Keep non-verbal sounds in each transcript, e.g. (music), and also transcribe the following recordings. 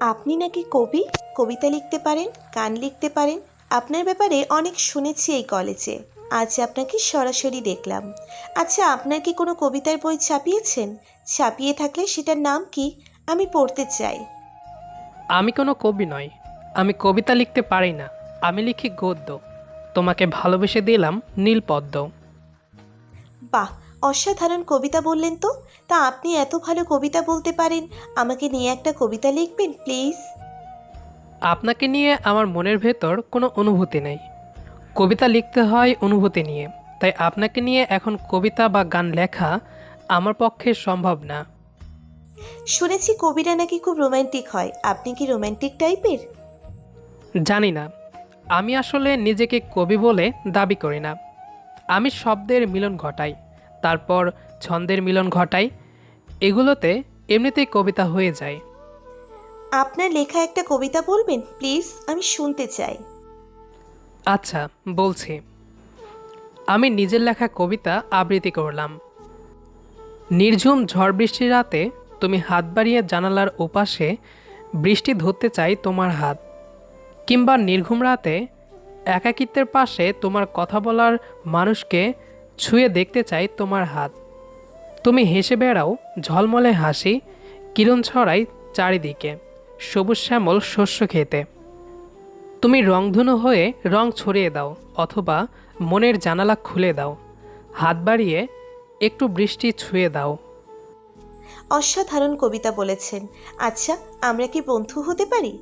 আপনি নাকি কবি? কবিতা লিখতে পারেন গান লিখতে পারেন। আপনার ব্যাপারে অনেক শুনেছি এই কলেজে। আজ আপনাকে সরাসরি দেখলাম। আচ্ছা আপনার কি কোনো কবিতার বই ছাপিয়েছেন? ছাপিয়ে থাকলে সেটার নাম কি? আমি পড়তে চাই। আমি কোনো কবি নই। আমি কবিতা লিখতে পারি না। আমি লিখি গদ্য। তোমাকে ভালোবেসে দিলাম নীলপদ্ম। বাহ অসাধারণ কবিতা বললেন তো। তা আপনি এত ভালো কবিতা বলতে পারেন। আমাকে নিয়ে একটা কবিতা লিখবেন প্লিজ? আপনাকে নিয়ে আমার মনের ভেতর কোনো অনুভূতি নেই। কবিতা লিখতে হয় অনুভূতি নিয়ে তাই আপনাকে নিয়ে এখন কবিতা বা গান লেখা আমার পক্ষে সম্ভব না। শুনেছি কবিরা নাকি খুব রোম্যান্টিক হয়। আপনি কি রোম্যান্টিক টাইপের? জানি না। আমি আসলে নিজেকে কবি বলে দাবি করি না। আমি শব্দের মিলন ঘটাই তারপর ছন্দের মিলন ঘটাই এগুলোতে এমনিতেই কবিতা হয়ে যায়। আপনার লেখা একটা কবিতা বলবেন? প্লিজ আমি শুনতে চাই। আচ্ছা বলছি। আমি নিজের লেখা কবিতা আবৃত্তি করলাম। নির্ঝুম ঝড় বৃষ্টির রাতে তুমি হাত বাড়িয়ে জানালার ওপাশে বৃষ্টি ধরতে চাই তোমার হাত কিংবা নির্ঘুম রাতে একাকিত্বের পাশে তোমার কথা বলার মানুষকে ছুঁয়ে দেখতে চাই তোমার হাত। তুমি হেসে বেড়াও ঝলমলে হাসি কিরণ ছড়াই চারিদিকে সবুজ শ্যামল শস্য খেতে। তুমি রংধনু হয়ে রং ছড়িয়ে দাও অথবা মনের জানালা খুলে দাও হাত বাড়িয়ে একটু বৃষ্টি ছুঁয়ে দাও। অসাধারণ কবিতা বলেছেন। আচ্ছা আমরা কি বন্ধু হতে পারি?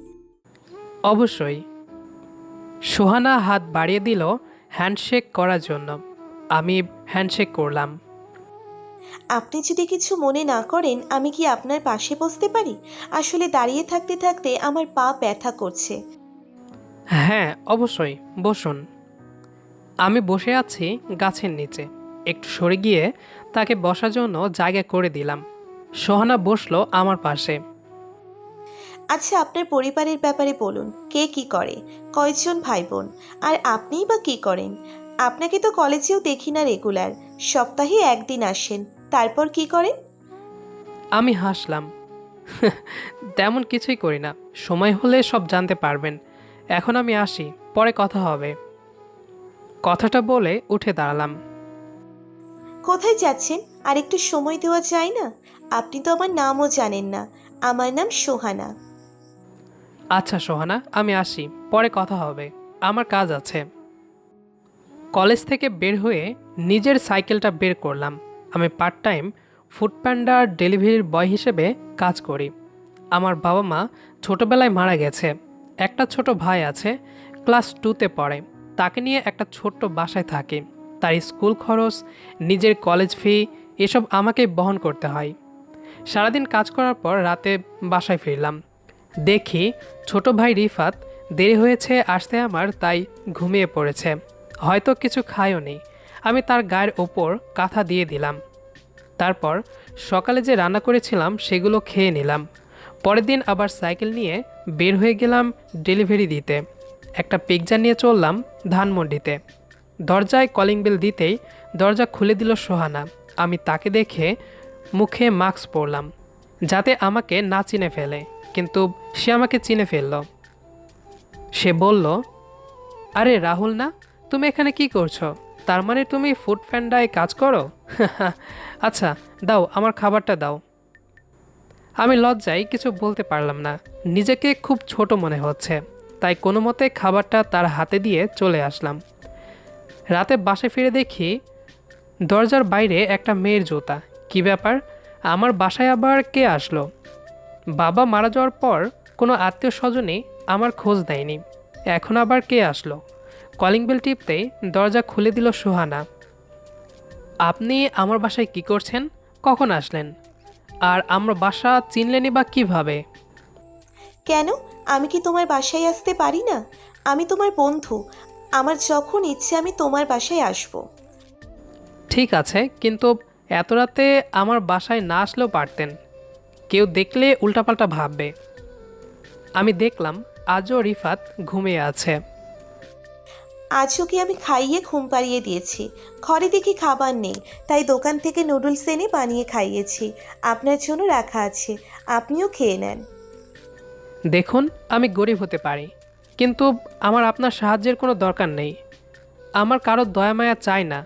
অবশ্যই। সোহানা হাত বাড়িয়ে দিল হ্যান্ডশেক করার জন্য। আমি হ্যান্ডশেক করলাম। আপনি যদি কিছু মনে না করেন আমি কি আপনার পাশে বসতে পারি? আসলে দাঁড়িয়ে থাকতে থাকতে আমার পা ব্যথা করছে। হ্যাঁ অবশ্যই বসুন। আমি বসে আছি গাছের নিচে। একটু সরে গিয়ে তাকে বসার জন্য জায়গা করে দিলাম। সোহানা বসল আমার পাশে। আচ্ছা আপনার পরিবারের ব্যাপারে বলুন কে কি করে? কয়জন ভাই বোন আর আপনিই বা কি করেন? আপনাকে তো কলেজেও দেখি না রেগুলার। সপ্তাহে একদিন আসেন। তারপর কি করেন আমি হাসলাম। তেমন কিছুই করি না। সময় হলে সব জানতে পারবেন। এখন আমি আসি পরে কথা হবে। কথাটা বলে উঠে দাঁড়ালাম। কোথায় যাচ্ছেন? আর একটু সময় দেওয়া যায় না? আপনি তো আমার নামও জানেন না। আমার নাম সোহানা। আচ্ছা সোহানা আমি আসি পরে কথা হবে। আমার কাজ আছে। কলেজ থেকে বের হয়ে নিজের সাইকেলটা বের করলাম। আমি পার্ট টাইম ফুড প্যান্ডার ডেলিভারির বয় হিসেবে কাজ করি। আমার বাবা মা ছোটোবেলায় মারা গেছে। একটা ছোট ভাই আছে ক্লাস টুতে পড়ে। তাকে নিয়ে একটা ছোট্ট বাসায় থাকি। তার স্কুল খরচ, নিজের কলেজ ফি এসব আমাকে বহন করতে হয়। সারাদিন কাজ করার পর রাতে বাসায় ফিরলাম। দেখি ছোট ভাই রিফাত দেরি হয়েছে, আসতে আমার তাই ঘুমিয়ে পড়েছে। হয়তো কিছু খায়ও নি। আমি তার গায়ের ওপর কাঁথা দিয়ে দিলাম। তারপর সকালে যে রান্না করেছিলাম, সেগুলো খেয়ে নিলাম। পরের দিন আবার সাইকেল নিয়ে বের হয়ে গেলাম ডেলিভারি দিতে। একটা পিকজা নিয়ে চললাম ধানমন্ডিতে। দরজায় কলিং বেল দিতেই দরজা খুলে দিল সোহানা। আমি তাকে দেখে মুখে মাস্ক পরলাম, যাতে আমাকে না চিনে ফেলে, কিন্তু সে আমাকে চিনে ফেলল। সে বলল, আরে রাহুল না, তুমি এখানে কি করছ? তার মানে তুমি ফুড প্যান্ডায় কাজ করো? (laughs) আচ্ছা দাও, আমার খাবারটা দাও। আমি লজ্জায় কিছু বলতে পারলাম না। নিজেকে খুব ছোট মনে হচ্ছে। তাই কোনো মতে খাবারটা তার হাতে দিয়ে চলে আসলাম। রাতে বাসে ফিরে দেখি দরজার বাইরে একটা মেয়ের জুতা। কি ব্যাপার? আমার বাসায় আবার কে আসলো? বাবা মারা যাওয়ার পর কোনো আত্মীয় স্বজনই আমার খোঁজ দেয়নি। এখন আবার কে আসলো? কলিং বেল টিপতেই দরজা খুলে দিল সোহানা। আপনি আমার বাসায় কি করছেন? কখন আসলেন? আর আমার বাসা চিনলেনি বা কীভাবে? কেন? আমি কি তোমার বাসায় আসতে পারি না? আমি তোমার বন্ধু। আমার যখন ইচ্ছে আমি তোমার বাসায় আসব। ঠিক আছে কিন্তু এত রাতে আমার বাসায় না আসলেও পারতেন। কেউ দেখলে উল্টাপাল্টা ভাববে। আমি দেখলাম আজও রিফাত ঘুমিয়ে আছে। আজও কি আমি খাইয়ে ঘুম পাড়িয়ে দিয়েছি? ঘরে দেখি খাবার নেই তাই দোকান থেকে নুডলস এনে বানিয়ে খাইয়েছি। আপনার জন্য রাখা আছে আপনিও খেয়ে নেন। দেখুন আমি গরিব হতে পারি কিন্তু আমার আপনার সাহায্যের কোনো দরকার নেই। আমার কারও দয়া মায়া চাই না।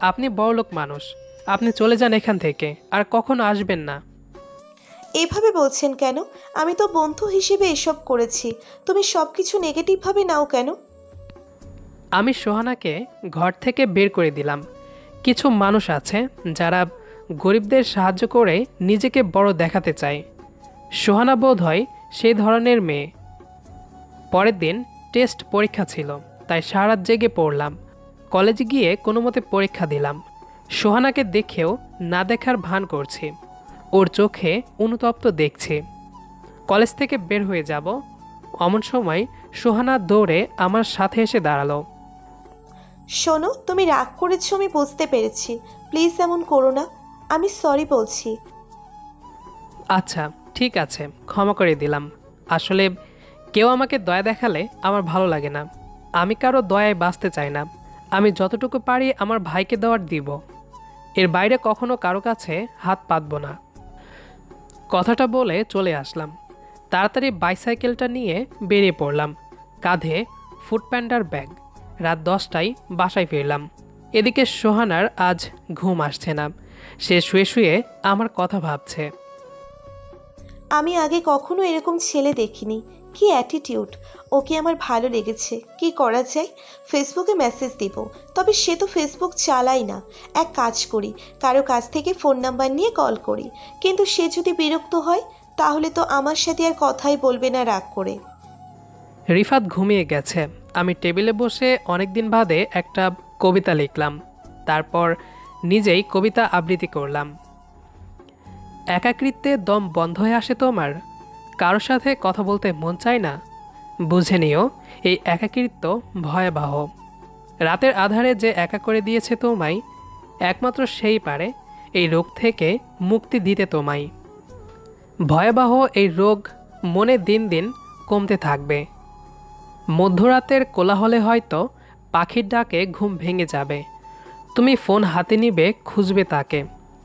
আপনি বড়লোক মানুষ আপনি চলে যান এখান থেকে আর কখনো আসবেন না। এভাবে বলছেন কেন? আমি তো বন্ধু হিসেবে এসব করেছি। তুমি সব কিছু নেগেটিভভাবে নাও কেন? আমি সোহানাকে ঘর থেকে বের করে দিলাম। কিছু মানুষ আছে যারা গরিবদের সাহায্য করে নিজেকে বড় দেখাতে চায়। সোহানা বোধ হয় সেই ধরনের মেয়ে। পরের দিন টেস্ট পরীক্ষা ছিল, তাই সারা জেগে পড়লাম। কলেজে গিয়ে কোনো মতে পরীক্ষা দিলাম। সোহানাকে দেখেও না দেখার ভান করছি। ওর চোখে অনুতপ্ত দেখছি। কলেজ থেকে বের হয়ে যাব। অমন সময় সোহানা দৌড়ে আমার সাথে এসে দাঁড়াল। শোনো, তুমি রাগ করেছ, আমি বুঝতে পেরেছি। প্লিজ এমন করো না। আমি সরি বলছি। আচ্ছা ঠিক আছে, ক্ষমা করে দিলাম। আসলে কেউ আমাকে দয়া দেখালে আমার ভালো লাগে না। আমি কারও দয়ায় বাঁচতে চাই না। আমি যতটুকু পারি আমার ভাইকে দেওয়ার দিব। এর বাইরে কখনো কারও কাছে হাত পাতব না। কথাটা বলে চলে আসলাম। তাড়াতাড়ি বাইসাইকেলটা নিয়ে বেরিয়ে পড়লাম। কাঁধে ফুটপ্যান্ডার ব্যাগ। রাত দশটায় বাসায় ফিরলাম। এদিকে সোহানার আজ ঘুম আসছে না। সে শুয়ে শুয়ে আমার কথা ভাবছে। আমি আগে কখনো এরকম ছেলে দেখিনি। কি অ্যাটিটিউড ওকে আমার ভালো লেগেছে। কি করা যায়? ফেসবুকে মেসেজ দিব। তবে সে তো ফেসবুক চালাই না। এক কাজ করি কারও কাছ থেকে ফোন নাম্বার নিয়ে কল করি। কিন্তু সে যদি বিরক্ত হয় তাহলে তো আমার সাথে আর কথাই বলবে না রাগ করে। রিফাত ঘুমিয়ে গেছে। আমি টেবিলে বসে অনেক দিন বাদে একটা কবিতা লিখলাম। তারপর নিজেই কবিতা আবৃত্তি করলাম। একাকৃত্বে দম বন্ধ হয়ে আসে তোমার কারোর সাথে কথা বলতে মন চায় না। বুঝে নিও, এই একাকৃত্ব ভয়াবহ। রাতের আধারে যে একা করে দিয়েছে তোমায়, একমাত্র সেই পারে এই রোগ থেকে মুক্তি দিতে তোমায়। ভয়াবহ এই রোগ মনে দিন দিন কমতে থাকবে। মধ্যরাতের কোলাহলে হয়তো পাখির ডাকে ঘুম ভেঙে যাবে। তুমি ফোন হাতে নিবে, খুঁজবে তাকে,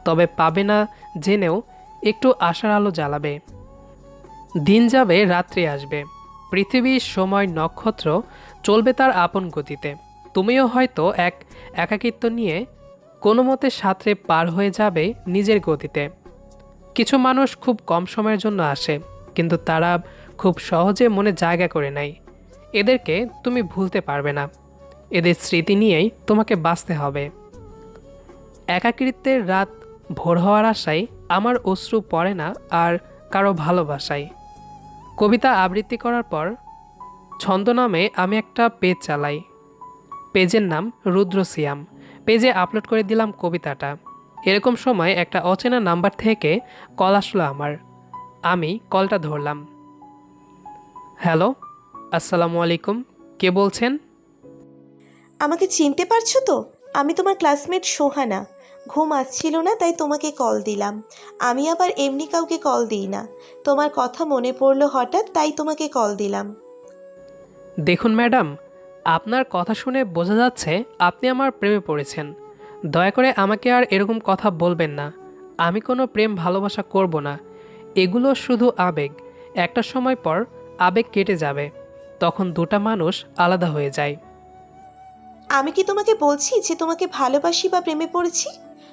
তবে পাবে না জেনেও একটু আশার আলো জ্বালাবে। দিন যাবে, রাত্রি আসবে। পৃথিবীর সময় নক্ষত্র চলবে তার আপন গতিতে। তুমিও হয়তো এক একাকিত্ব নিয়ে কোনো মতে সাঁতরে পার হয়ে যাবে নিজের গতিতে। কিছু মানুষ খুব কম সময়ের জন্য আসে, কিন্তু তারা খুব সহজে মনে জায়গা করে নেয়। এদেরকে তুমি ভুলতে পারবে না। এদের স্মৃতি নিয়েই তোমাকে বাঁচতে হবে। একাকৃত্বের রাত ভোর হওয়ার আশায় আমার অশ্রু পড়ে না আর কারও ভালোবাসায়। কবিতা আবৃত্তি করার পর ছন্দ নামে আমি একটা পেজ চালাই। পেজের নাম রুদ্র সিয়াম। পেজে আপলোড করে দিলাম কবিতাটা। এরকম সময় একটা অচেনা নাম্বার থেকে কল আসলো আমার। আমি কলটা ধরলাম। হ্যালো? আসসালামু আলাইকুম। কে বলছেন? আমাকে চিনতে পারছ তো? আমি তোমার ক্লাসমেট সোহানা। ঘুম আসছিল না তাই তোমাকে কল দিলাম। আমি আবার এমনি কাউকে কল দিই না। তোমার কথা মনে পড়ল হঠাৎ তাই তোমাকে কল দিলাম। দেখুন ম্যাডাম আপনার কথা শুনে বোঝা যাচ্ছে আপনি আমার প্রেমে পড়েছেন। দয়া করে আমাকে আর এরকম কথা বলবেন না। আমি কোনো প্রেম ভালোবাসা করব না। এগুলো শুধু আবেগ। একটা সময় পর আবেগ কেটে যাবে। তখন দুটা মানুষ আলাদা হয়ে যায়। আমি কি তোমাকে বলছি যে তোমাকে ভালোবাসি বা প্রেমে পড়েছি?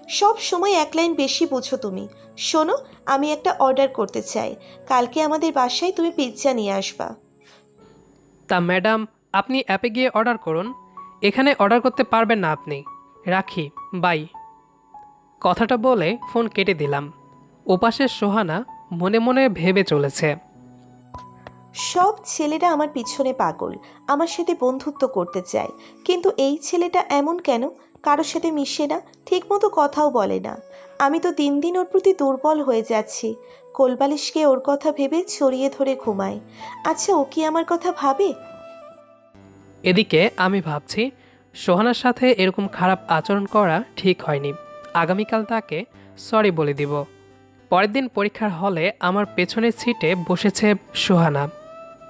সব সময় এক লাইন বেশি বোঝো তুমি। শোনো আমি একটা অর্ডার করতে চাই। কালকে আমাদের বাসায় তুমি পিৎজা নিয়ে আসবা। তা ম্যাডাম আপনি অ্যাপে গিয়ে অর্ডার করুন। এখানে অর্ডার করতে পারবেন না আপনি। রাখি বাই। কথাটা বলে ফোন কেটে দিলাম। ওপাশের সোহানা মনে মনে ভেবে চলেছে। সব ছেলেরা আমার পিছনে পাগল, আমার সাথে বন্ধুত্ব করতে চায়। কিন্তু এই ছেলেটা এমন কেন? কারোর সাথে মিশে না, ঠিকমতো কথাও বলে না। আমি তো দিন দিন ওর প্রতি দুর্বল হয়ে যাচ্ছি। কোলবালিশকে ওর কথা ভেবে ছড়িয়ে ধরে ঘুমাই। আচ্ছা ও কি আমার কথা ভাবে? এদিকে আমি ভাবছি, সোহানার সাথে এরকম খারাপ আচরণ করা ঠিক হয়নি। আগামীকাল তাকে সরি বলে দিব। পরের দিন পরীক্ষার হলে আমার পেছনের সিটে বসেছে সোহানা।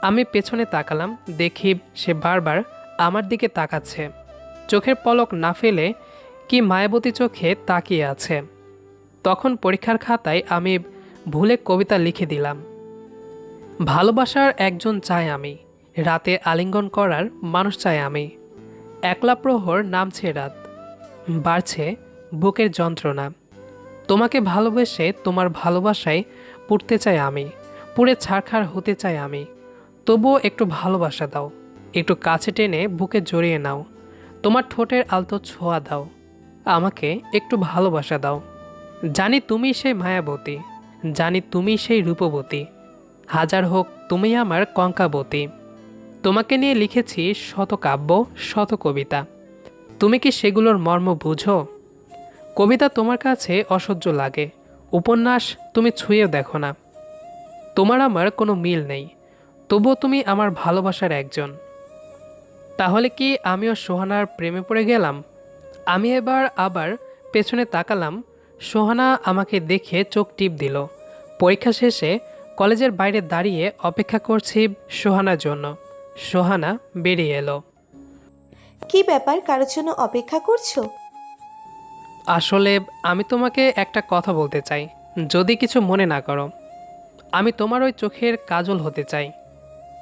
আমি পেছনে তাকালাম, দেখি সে বারবার আমার দিকে তাকাচ্ছে। চোখের পলক না ফেলে কি মায়াবতী চোখে তাকিয়ে আছে। তখন পরীক্ষার খাতায় আমি ভুলে কবিতা লিখে দিলাম। ভালোবাসার একজন চাই আমি, রাতে আলিঙ্গন করার মানুষ চাই আমি। একলা প্রহর নামছে রাত, বাড়ছে বুকের যন্ত্রণা। তোমাকে ভালোবেসে তোমার ভালোবাসায় পুড়তে চাই আমি, পুড়ে ছাড়খাড় হতে চাই আমি। তবুও একটু ভালোবাসা দাও। একটু কাছে টেনে বুকে জড়িয়ে নাও। তোমার ঠোঁটের আলতো ছোঁয়া দাও। আমাকে একটু ভালোবাসা দাও। জানি তুমি সেই মায়াবতী। জানি তুমি সেই রূপবতী। হাজার হোক তুমি আমার কঙ্কাবতী। তোমাকে নিয়ে লিখেছি শত কাব্য, শত কবিতা। তুমি কি সেগুলোর মর্ম বুঝো? কবিতা তোমার কাছে অসহ্য লাগে। উপন্যাস তুমি ছুঁয়েও দেখো না। তোমার আমার কোনো মিল নেই। তবুও তুমি আমার ভালোবাসার একজন। তাহলে কি আমিও সোহানার প্রেমে পড়ে গেলাম? আমি এবার আবার পেছনে তাকালাম সোহানা আমাকে দেখে চোখ টিপ দিল। পরীক্ষা শেষে কলেজের বাইরে দাঁড়িয়ে অপেক্ষা করছি সোহানার জন্য। সোহানা বেরিয়ে এলো। কি ব্যাপার? কারোর জন্য অপেক্ষা করছ? আসলে আমি তোমাকে একটা কথা বলতে চাই। যদি কিছু মনে না করো আমি তোমার ওই চোখের কাজল হতে চাই।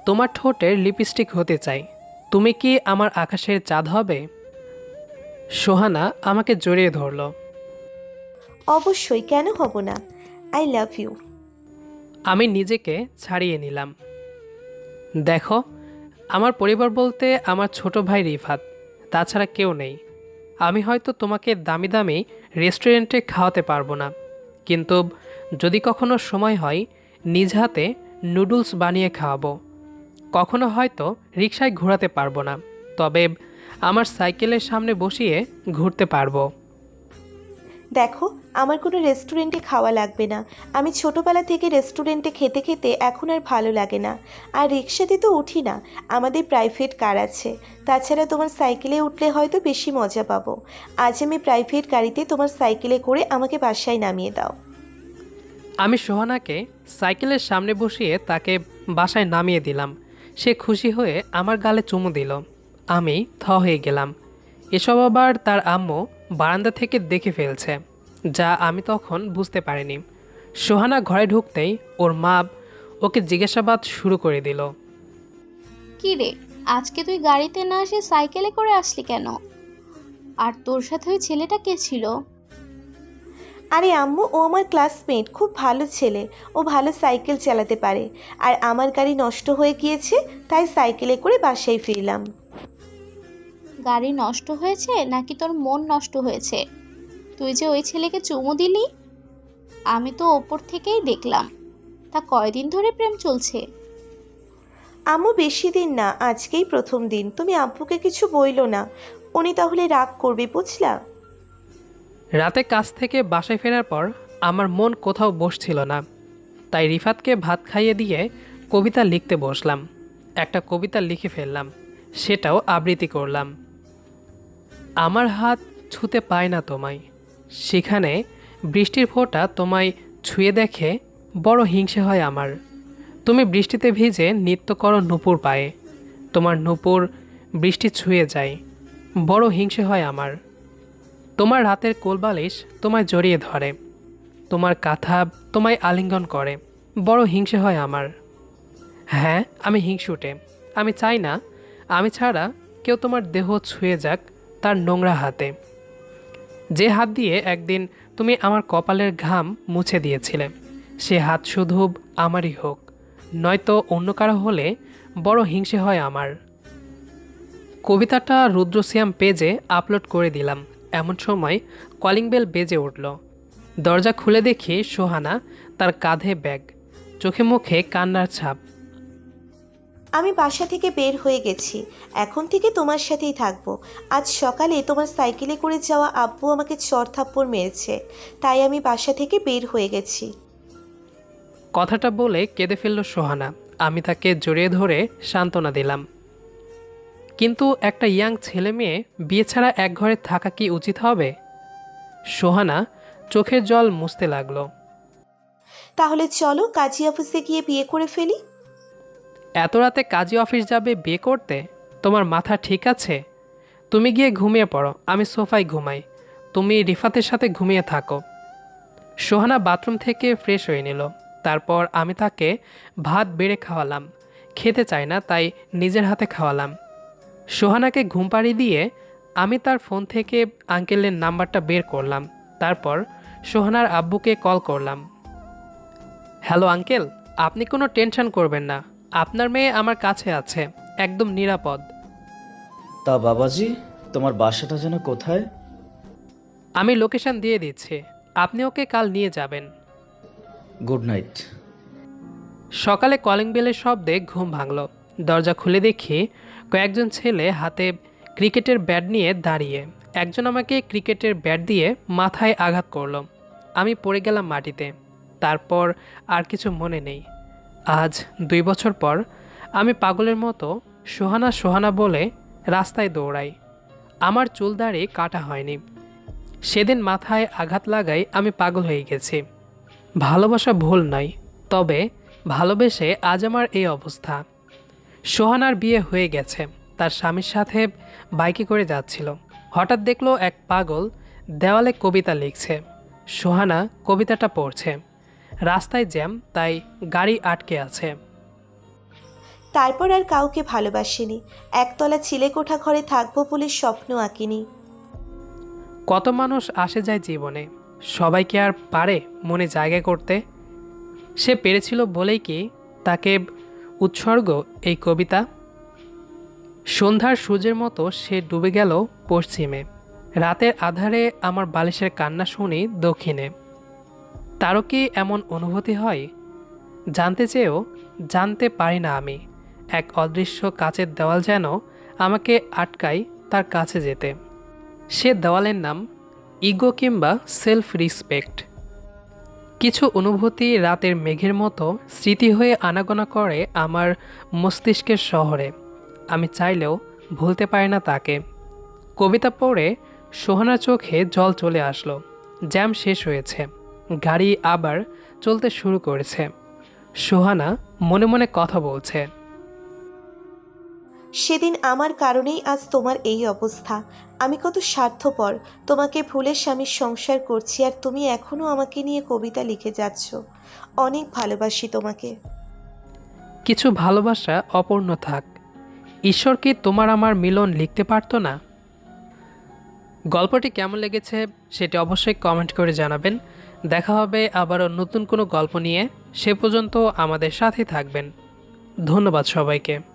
তোমার ঠোঁটের লিপস্টিক হতে চাই। তুমি কি আমার আকাশের চাঁদ হবে? সোহানা আমাকে জড়িয়ে ধরলো। অবশ্যই কেন হব না? আই লাভ ইউ আমি নিজেকে ছাড়িয়ে নিলাম। দেখো আমার পরিবার বলতে আমার ছোট ভাই রিফাত তাছাড়া কেউ নেই। আমি হয়তো তোমাকে দামি দামি রেস্টুরেন্টে খাওয়াতে পারব না। কিন্তু যদি কখনো সময় হয় নিজ হাতে নুডলস বানিয়ে খাওয়াবো। কখনো হয়তো রিকশায় ঘোরাতে পারব না তবে আমার সাইকেলের সামনে বসিয়ে ঘুরতে পারব। দেখো আমার কোনো রেস্টুরেন্টে খাওয়া লাগবে না। আমি ছোটোবেলা থেকে রেস্টুরেন্টে খেতে খেতে এখন আর ভালো লাগে না। আর রিক্সাতে তো উঠি না আমাদের প্রাইভেট কার আছে। তাছাড়া তোমার সাইকেলে উঠলে হয়তো বেশি মজা পাবো। আজ আমি প্রাইভেট গাড়িতে তোমার সাইকেলে করে আমাকে বাসায় নামিয়ে দাও। আমি সোহানাকে সাইকেলের সামনে বসিয়ে তাকে বাসায় নামিয়ে দিলাম। সে খুশি হয়ে আমার গালে চুমু দিল। আমি থ হয়ে গেলাম। এসব আবার তার আম্মু বারান্দা থেকে দেখে ফেলছে, যা আমি তখন বুঝতে পারিনি। সোহানা ঘরে ঢুকতেই ওর মা ওকে জিজ্ঞাসাবাদ শুরু করে দিল। কি রে, আজকে তুই গাড়িতে না এসে সাইকেলে করে আসলি কেন? আর তোর সাথে ওই ছেলেটা কে ছিল? আরে আম্মু ও আমার ক্লাসমেট খুব ভালো ছেলে। ও ভালো সাইকেল চালাতে পারে। আর আমার গাড়ি নষ্ট হয়ে গিয়েছে তাই সাইকেলে করে বাসায় ফিরলাম। গাড়ি নষ্ট হয়েছে নাকি তোর মন নষ্ট হয়েছে? তুই যে ওই ছেলেকে চুমু দিলি? আমি তো ওপর থেকেই দেখলাম। তা কয়দিন ধরে প্রেম চলছে? আম্মু বেশি দিন না আজকেই প্রথম দিন। তুমি আব্বুকে কিছু বইলো না। উনি তাহলে রাগ করবে বুঝলা? রাতে কাজ থেকে বাসায় ফেরার পর আমার মন কোথাও বসছিল না। তাই রিফাতকে ভাত খাইয়ে দিয়ে কবিতা লিখতে বসলাম। একটা কবিতা লিখে ফেললাম। সেটাও আবৃত্তি করলাম। আমার হাত ছুতে পায় না তোমায়। সেখানে বৃষ্টির ফোঁটা তোমায় ছুঁয়ে দেখে বড় হিংসে হয় আমার। তুমি বৃষ্টিতে ভিজে নৃত্য করো নুপুর পায়ে। তোমার নুপুর বৃষ্টি ছুঁয়ে যায়। বড় হিংসে হয় আমার। তোমার রাতের কোলবালিশ তোমায় জড়িয়ে ধরে, তোমার কাঁথা তোমায় আলিঙ্গন করে, বড় হিংসে হয় আমার। হ্যাঁ আমি হিংসুটে আমি চাই না, আমি ছাড়া কেউ তোমার দেহ ছুঁয়ে যাক তার নোংরা হাতে। যে হাত দিয়ে একদিন তুমি আমার কপালের ঘাম মুছে দিয়েছিলে, সে হাত শুধু আমারই হোক, নয়তো অন্য কারও হলে বড় হিংসে হয় আমার। কবিতাটা রুদ্রসিয়াম পেজে আপলোড করে দিলাম। এমন সময় কলিং বেল বেজে উঠল। দরজা খুলে দেখি সোহানা তার কাঁধে ব্যাগ চোখে মুখে কান্নার ছাপ। আমি বাসা থেকে বের হয়ে গেছি। এখন থেকে তোমার সাথেই থাকব। আজ সকালে তোমার সাইকেলে করে যাওয়া আব্বু আমাকে চর থাপ্পড় মেরেছে তাই আমি বাসা থেকে বের হয়ে গেছি। কথাটা বলে কেঁদে ফেলল সোহানা। আমি তাকে জড়িয়ে ধরে সান্ত্বনা দিলাম। কিন্তু একটা ইয়াং ছেলে মেয়ে বিয়ে ছাড়া এক ঘরে থাকা কি উচিত হবে? সোহানা চোখের জল মুছতে লাগল। তাহলে চলো কাজী অফিসে গিয়ে বিয়ে করে ফেলি। এত রাতে কাজী অফিস যাবে বিয়ে করতে? তোমার মাথা ঠিক আছে? তুমি গিয়ে ঘুমিয়ে পড়ো আমি সোফায় ঘুমাই। তুমি রিফাতের সাথে ঘুমিয়ে থাকো। সোহানা বাথরুম থেকে ফ্রেশ হয়ে নিল। তারপর আমি তাকে ভাত বেড়ে খাওয়ালাম। খেতে চায় না তাই নিজের হাতে খাওয়ালাম। সোহানাকে ঘুম পাড়ি দিয়ে আমি তার ফোন থেকে আঙ্কেলের নাম্বারটা বের করলাম। তারপর সোহানার আব্বুকে কল করলাম। হ্যালো আঙ্কেল আপনি কোনো টেনশন করবেন না। আপনার মেয়ে আমার কাছে আছে একদম নিরাপদ। তা বাবাজি তোমার বাসাটা যেন কোথায়? আমি লোকেশন দিয়ে দিচ্ছি। আপনি ওকে কাল নিয়ে যাবেন। Good night. সকালে কলিং বেলের শব্দে ঘুম ভাঙল। দরজা খুলে দেখি কয়েকজন ছেলে হাতে ক্রিকেটের ব্যাট নিয়ে দাঁড়িয়ে। একজন আমাকে ক্রিকেটের ব্যাট দিয়ে মাথায় আঘাত করল। আমি পড়ে গেলাম মাটিতে। তারপর আর কিছু মনে নেই। আজ দুই বছর পর আমি পাগলের মতো সোহানা সোহানা বলে রাস্তায় দৌড়াই। আমার চুল দাড়ি কাটা হয়নি। সেদিন মাথায় আঘাত লাগাই আমি পাগল হয়ে গেছি। ভালোবাসা ভুল নয়, তবে ভালোবেসে আজ আমার এই অবস্থা। সোহানার বিয়ে হয়ে গেছে। তার স্বামীর সাথে বাইকে করে যাচ্ছিল। হঠাৎ দেখল এক পাগল দেওয়ালে কবিতা লিখছে। সোহানা কবিতাটা পড়ছে। রাস্তায় জ্যাম তাই গাড়ি আটকে আছে। তারপর আর কাউকে ভালোবাসেনি। একতলা চিলেকোঠা ঘরে থাকব বলে স্বপ্ন আঁকিনি। কত মানুষ আসে যায় জীবনে। সবাই কি আর পারে মনে জায়গা করতে? সে পেরেছিল বলেই কি তাকে উৎসর্গ এই কবিতা। সন্ধ্যার সূর্যের মতো সে ডুবে গেল পশ্চিমে। রাতের আধারে আমার বালিশের কান্না শুনি দক্ষিণে। তারও কি এমন অনুভূতি হয়? জানতে চেয়েও জানতে পারি না আমি। এক অদৃশ্য কাচের দেওয়াল যেন আমাকে আটকায় তার কাছে যেতে। সে দেওয়ালের নাম, ইগো কিংবা সেলফ রিসপেক্ট। কিছু অনুভূতি রাতের মেঘের মতো স্মৃতি হয়ে আনাগোনা করে আমার মস্তিষ্কের শহরে। আমি চাইলেও ভুলতে পারি না তাকে। কবিতা পড়ে সোহানার চোখে জল চলে আসলো। জ্যাম শেষ হয়েছে। গাড়ি আবার চলতে শুরু করেছে। সোহানা মনে মনে কথা বলছে। সেদিন আমার কারণেই আজ তোমার এই অবস্থা। আমি কত স্বার্থপর, তোমাকে ভুলে স্বামীর সংসার করছি আর তুমি এখনও আমাকে নিয়ে কবিতা লিখে যাচ্ছ। অনেক ভালোবাসি তোমাকে। কিছু ভালোবাসা অপূর্ণ থাক। ঈশ্বর কি তোমার আমার মিলন লিখতে পারতো না? গল্পটি কেমন লেগেছে সেটি অবশ্যই কমেন্ট করে জানাবেন। দেখা হবে আবারও নতুন কোনো গল্প নিয়ে। সে পর্যন্ত আমাদের সাথে থাকবেন। ধন্যবাদ সবাইকে।